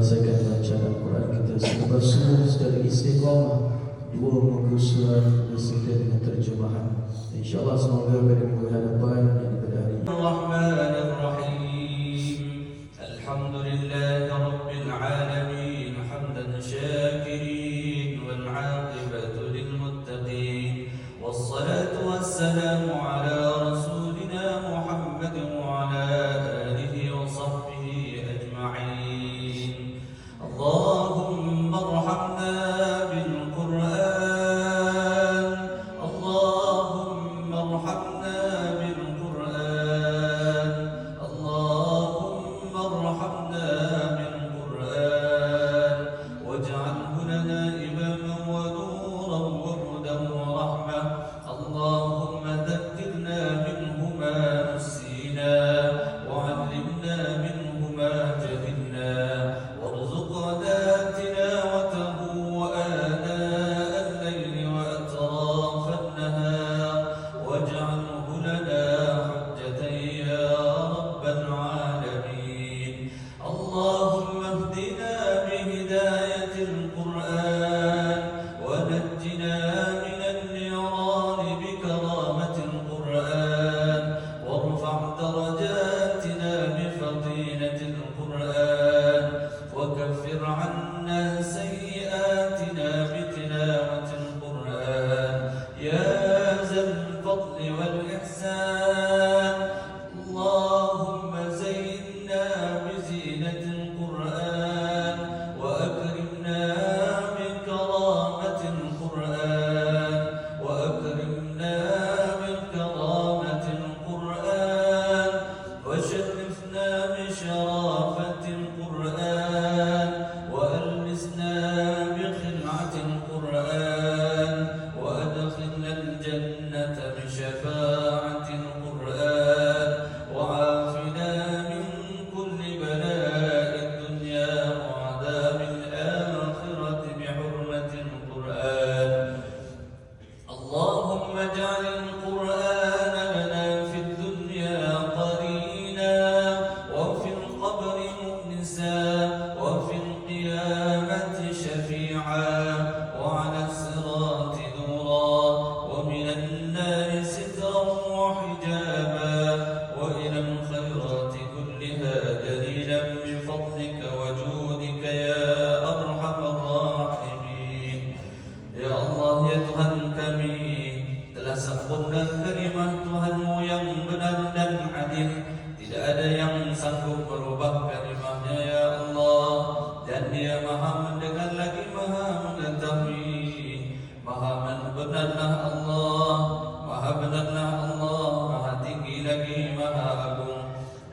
menyelesaikan bacaan Al-Quran kita. Selepas subuh sekali istiqamah dua muka surat beserta dengan terjemahan. InsyaAllah semoga pada minggu hadapan yang pada hari ini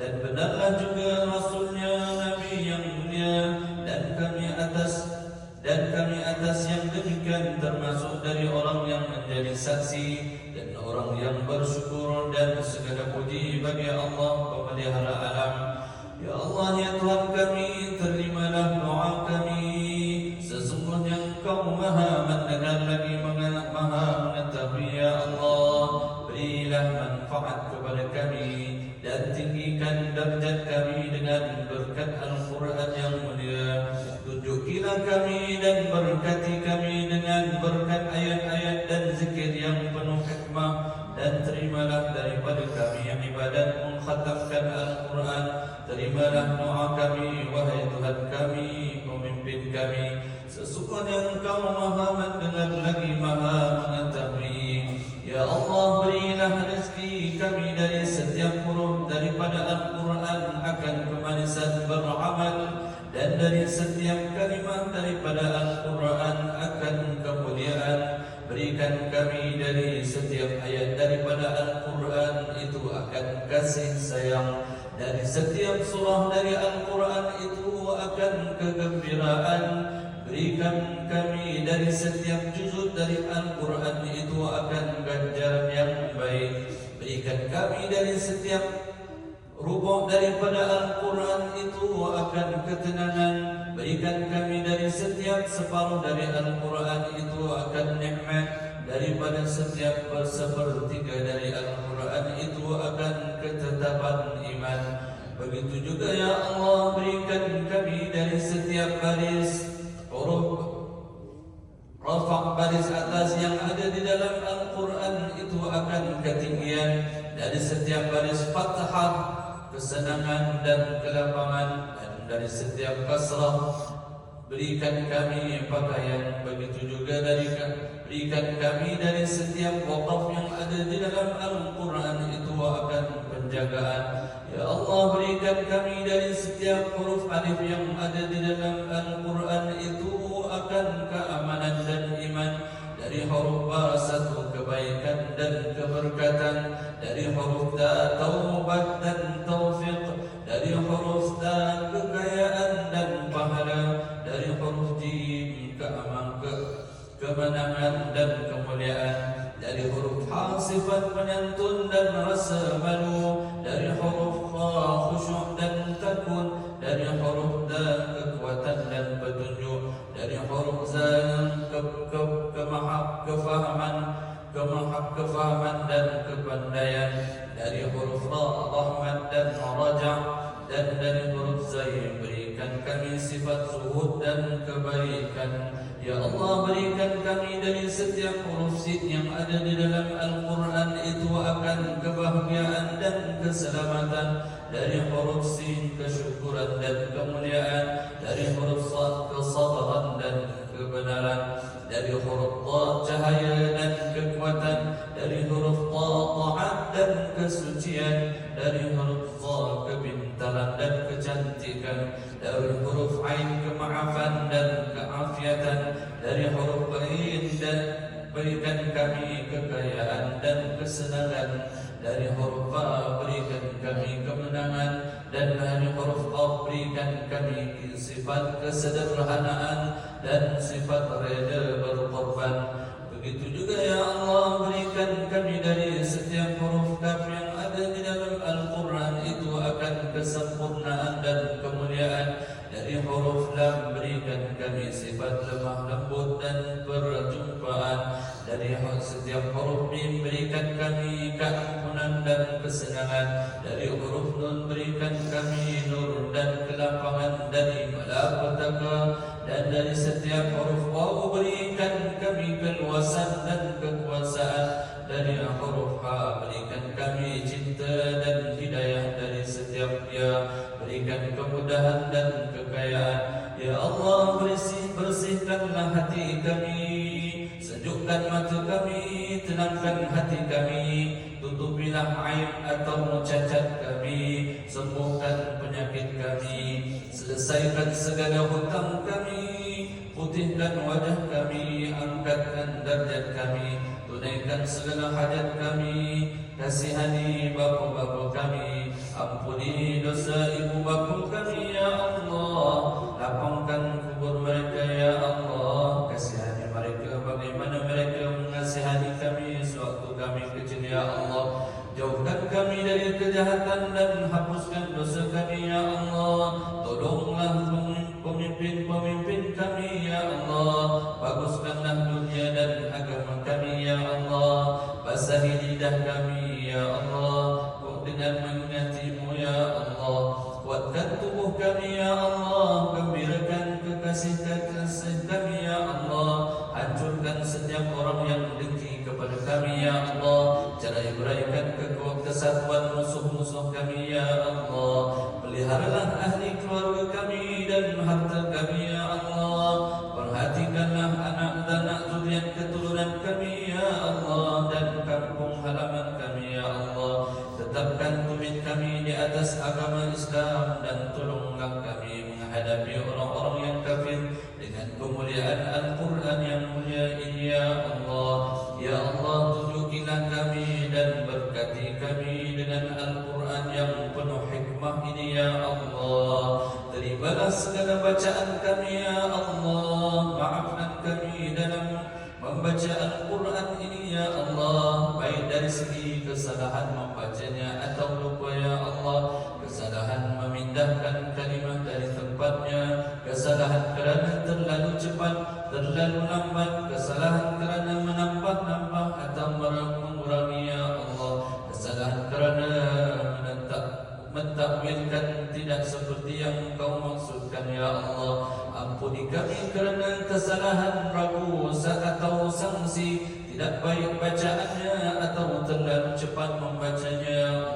Dan benarlah juga Rasulnya Nabi yang mulia Dan kami atas dan kami atas yang demikian termasuk dari orang yang menjadi saksi dan orang yang bersyukur dan segala puji bagi Allah pemelihara alam. Ya Allah ya Tuhan kami terimalah doa kami sesungguhnya Engkau maha mendengar lagi maha mengetahui ya Allah berilah manfaat kepada kami dan tinggikan darjat kami dengan berkat Al-Quran yang mulia Tunjukilah kami dan berkati kami dengan berkat ayat-ayat dan zikir yang penuh hikmah. Dan terimalah daripada kami yang ibadat mengkhatamkan Al-Quran. Terimalah doa kami wahai Tuhan kami pemimpin kami. Sesungguhnya Engkau maha mendengar lagi maha mengetahui. Ya Allah berilah rezeki kami dari setiap huruf daripada Al-Quran akan kemanisan beramal dan dari setiap kalimat daripada Al-Quran akan kemuliaan. Berikan kami dari setiap ayat daripada Al-Quran itu akan kasih sayang. Dari setiap surah dari Al-Quran itu akan kegembiraan. Berikan kami dari setiap juzud dari Al-Quran itu akan ganjaran yang baik. Berikan kami dari setiap rubuk daripada Al-Quran itu akan ketenangan. Berikan kami dari setiap separuh dari Al-Quran itu akan nikmat. Daripada setiap persepertiga dari Al-Quran itu akan ketetapan iman. Begitu juga ya Allah berikan kami dari setiap baris huruf Rafa' baris atas yang ada di dalam Al-Quran itu akan ketinggian. Dari setiap baris fathah kesenangan dan kelapangan dan dari setiap kasrah berikan kami pakaian begitu juga dari berikan kami dari setiap wakaf yang ada di dalam Al-Quran itu akan penjagaan. Ya Allah berikan kami dari setiap huruf alif yang ada di dalam Al-Quran itu akan keamanan dan iman. Dari huruf ba satu kebaikan dan keberkatan. Dari huruf da taubat dan taufik dari huruf da kekayaan dan pahala. Dari huruf jim keaman ke kemenangan dan kemuliaan. Dari huruf ha sifat penyantun dan rasa malu. Dari huruf kha khusyuk dan takun dari huruf da kekuatan dan petunjuk. Dari huruf zal ke ke kemahak kefahaman kemahak kefahaman dan kepandaian dari huruf ra rahmat dan raja' dan dari huruf zai berikan kami sifat zuhud dan kebaikan ya Allah berikan kami dari setiap huruf sin yang ada di dalam Al-Quran itu akan kebahagiaan dan keselamatan dari huruf sin kesyukuran dan kemuliaan dari huruf sad kesabaran dan dari huruf qaf berikan kami sifat kesederhanaan dan sifat reda berkorban. Begitu juga ya Allah berikan kami dari setiap huruf kaf yang ada di dalam Al-Quran itu akan kesempurnaan dan kemuliaan. Dari huruf lam berikan kami sifat lemah lembut dan perjumpaan. Dari setiap huruf mim berikan kami keampunan dan kesenangan. Dari huruf nun berikan kami nur dan kelapangan dari malapetaka. Dan dari setiap huruf waw berikan kami keluasan dan kekuasaan. Dari huruf ha berikan kami cinta dan hidayah. Dari setiap ya berikan kemudahan dan kekayaan. Ya Allah bersih bersihkanlah hati kami sejukkan mata kami tenangkan hati kami tutupilah aib atau cacat kami sembuhkan penyakit kami selesaikan segala hutang kami putihkan wajah kami angkatkan darjat kami tunaikan segala hajat kami kasihani bapa-bapa kami ampuni dosa ibu bapa Basahi lidah kami ya Allah. Dengan mengingatimu ya Allah. Kuatkan tubuh kami ya Allah. Gembirakan kekasih-kekasih kami ya Allah. Hancurkan setiap orang yang dengki kepada kami ya Allah. Cerai beraikan kekuat kesatuan musuh-musuh kami ya Allah. Peliharalah ahli keluarga kami dan harta kami agama Islam Dan tolonglah kami menghadapi orang-orang yang kafir Dengan kemuliaan Al-Quran yang mulia ini ya Allah Ya Allah tunjukilah kami dan berkati kami dengan Al-Quran yang penuh hikmah ini ya Allah Terimalah segala bacaan kami ya Allah Maafkan kami dalam membaca Al-Quran ini ya Allah Baik dari segi kesalahan membacanya atau lupa ya Allah. Kesalahan memindahkan kalimah dari tempatnya. Kesalahan kerana terlalu cepat, terlalu lambat. Kesalahan kerana menambah-nambah atau mengurangi ya Allah. Kesalahan kerana menetap mentakwilkan tidak seperti yang kau maksudkan ya Allah Ampuni kami kerana kesalahan ragu atau sangsi Tidak baik bacaannya atau terlalu cepat membacanya. ya